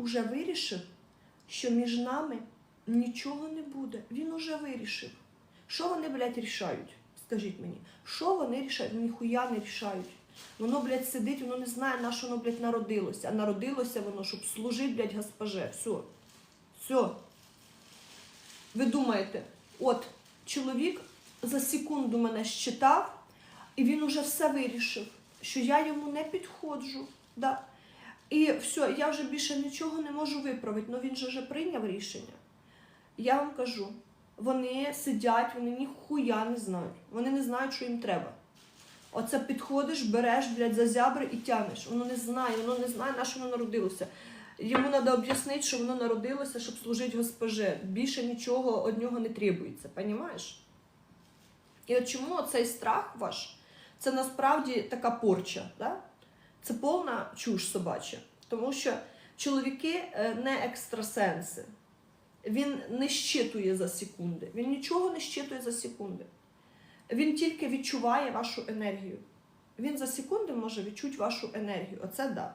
уже вирішив, що між нами нічого не буде. Він уже вирішив. Що вони, блядь, рішають? Скажіть мені, що вони рішають? Ну, ніхуя не рішають. Воно, блядь, сидить, воно не знає, на що воно, блядь, народилося. А народилося воно, щоб служити, блядь, госпоже. Все. Все. Ви думаєте, от чоловік за секунду мене щитав, і він уже все вирішив, що я йому не підходжу. Да. І все, я вже більше нічого не можу виправити. Ну він же вже прийняв рішення. Я вам кажу, вони сидять, вони ніхуя не знають. Вони не знають, що їм треба. Оце підходиш, береш, блядь, за зябри і тянеш. Воно не знає, воно не знає, на що воно народилося. Йому треба об'яснити, що воно народилося, щоб служити госпоже. Більше нічого від нього не требується, понімаєш? І от чому цей страх ваш, це насправді така порча, да? Це повна чуш собача. Тому що чоловіки е, не екстрасенси. Він не щитує за секунди. Він нічого не щитує за секунди. Він тільки відчуває вашу енергію. Він за секунди може відчути вашу енергію. Оце да.